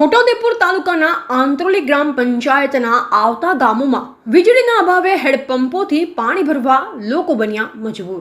છોટાઉદેપુર તાલુકાના આંત્રોલી ગ્રામ પંચાયતના આવતા ગામોમાં વીજળીના અભાવે હેડપંપોથી પાણી ભરવા લોકો બન્યા મજબૂર.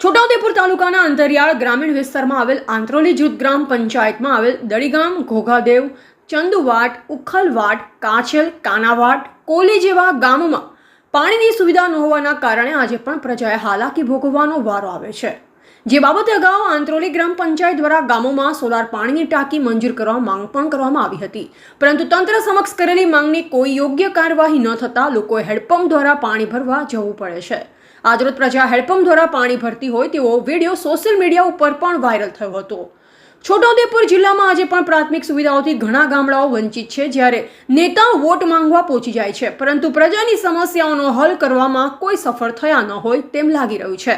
છોટાઉદેપુર તાલુકાના અંતરિયાળ ગ્રામીણ વિસ્તારમાં આવેલ આંત્રોલી જૂથ ગ્રામ પંચાયતમાં આવેલ દડીગામ ઘોઘાદેવ, ચંદુવાટ, ઉખલવાટ, કાછેલ, કાનાવાટ, કોલી જેવા ગામોમાં પાણીની સુવિધા ન હોવાના કારણે આજે પણ પ્રજાએ હાલાકી ભોગવવાનો વારો આવે છે. જે બાબતે અગાઉ આંત્રોલી ગ્રામ પંચાયત દ્વારા ગામોમાં સોલાર પાણીની ટાંકી મંજૂર કરવા માંગ પણ કરવામાં આવી હતી. પરંતુ તંત્ર સમક્ષ કરેલી માંગની કોઈ યોગ્ય કાર્યવાહી ન થતાં લોકોએ હેડપંપ દ્વારા પાણી ભરવા જવું પડે છે. આજરોજ પ્રજા હેડપંપ દ્વારા પાણી ભરતી હોય તેવો વીડિયો સોશિયલ મીડિયા ઉપર પણ વાયરલ થયો હતો. છોટાઉદેપુર જિલ્લામાં આજે પણ પ્રાથમિક સુવિધાઓથી ઘણા ગામડાઓ વંચિત છે, જ્યારે નેતાઓ વોટ માંગવા પહોંચી જાય છે. પરંતુ પ્રજાની સમસ્યાઓનો હલ કરવામાં કોઈ સફળ થયા ન હોય તેમ લાગી રહ્યું છે.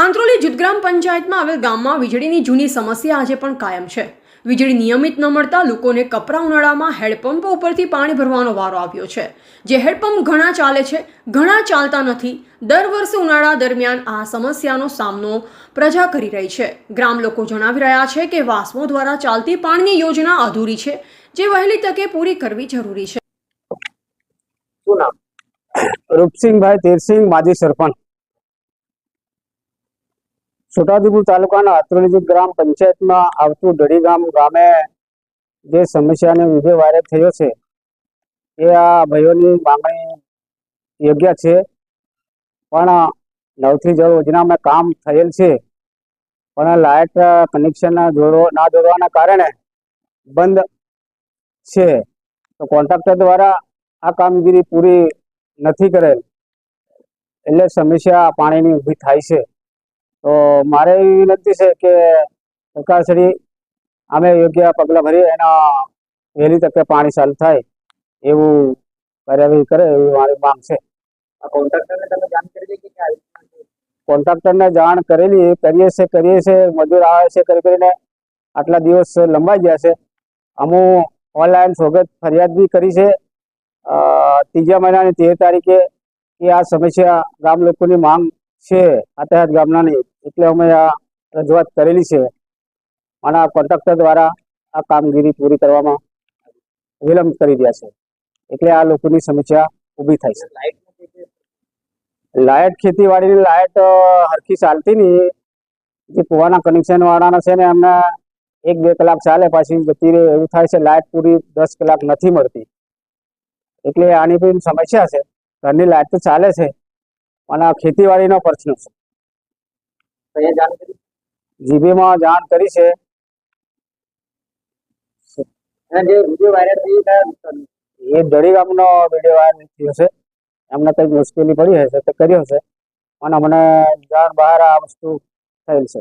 આંત્રોલી જુદગ્રામ પંચાયતમાં આવેલ ગામમાં વીજળીની જૂની સમસ્યા આજે પણ કાયમ છે. વીજળી નિયમિત ન મળતા લોકોને કપરા ઉનાળામાં હેડપંપ ઉપરથી પાણી ભરવાનો વારો આવ્યો છે. જે હેડપંપ ઘણા ચાલે છે ઘણા ચાલતા નથી. દર વર્ષે ઉનાળા દરમિયાન આ સમસ્યાનો સામનો પ્રજા કરી રહી છે. ગ્રામ લોકો જણાવી રહ્યા છે કે વાસ્મો દ્વારા ચાલતી પાણીની યોજના અધૂરી છે જે વહેલી તકે પૂરી કરવી જરૂરી છે. શું રૂપસિંહભાઈ તેરસિંહ માજી સરપંચ. છોટાઉદેપુર તાલુકાના અત્રોલી ગ્રામ પંચાયતમાં આવતું ડડી ગામ ગામે જે સમસ્યાને લીધે વાયરલ થયો છે, એ આ ભાઈઓની માંગણી યોગ્ય છે. પણ નવથી જળ યોજનામાં કામ થયેલ છે. પણ લાઇટ કનેક્શન જોડો, ના જોડવાના કારણે બંધ છે. તો કોન્ટ્રાક્ટર દ્વારા આ કામગીરી પૂરી નથી કરેલ. એટલે સમસ્યા પાણીની ઊભી થાય છે. તો મારે એવી વિનંતી છે કે સરકારશ્રી અમે યોગ્ય પગલાં ભરી એના વહેલી તકે પાણી ચાલુ થાય એવું કાર્યવાહી કરે એવી મારી માંગ કોન્ટ્રાક્ટરને જાણ છે. કોન્ટ્રાક્ટરને જાણ કરેલી કરીએ છે કરીએ છે મજૂર આવે છે કરી કરીને આટલા દિવસ લંબાઈ ગયા છે. અમુક ઓનલાઈન સોગત ફરિયાદ બી કરી છે. ત્રીજા મહિનાની તેર તારીખે કે આ સમસ્યા ગામ લોકોની માંગ છે. આતહાત ગામનાની એટલે અમે આ રજૂઆત કરેલી છે. અને આ કોન્ટ્રાક્ટર દ્વારા આ કામગીરી પૂરી કરવામાં વિલંબ કરી રહ્યા છે. એટલે આ લોકોની સમસ્યા ઊભી થાય છે. લાઇટ ખેતીવાડીની લાઇટ અ, હરખી ચાલતી નહીં. જે કુવાના કનેક્શન વાળાના છે ને એમને એક બે કલાક ચાલે પાછી જતી રહે એવું થાય છે લાઇટ પૂરી દસ કલાક નથી મળતી. એટલે આની પણ સમસ્યા છે. ઘરની લાઇટ તો ચાલે છે. પણ આ ખેતીવાડીનો પ્રશ્ન છે. જીબીમાં જાણ કરી છે. અને? એ દડી ગામનો વીડિયો વાયરલ થયો છે. એમને કંઈક મુશ્કેલી પડી હશે તો કર્યો હશે. પણ અમને જાણ બહાર આ વસ્તુ થયેલ છે.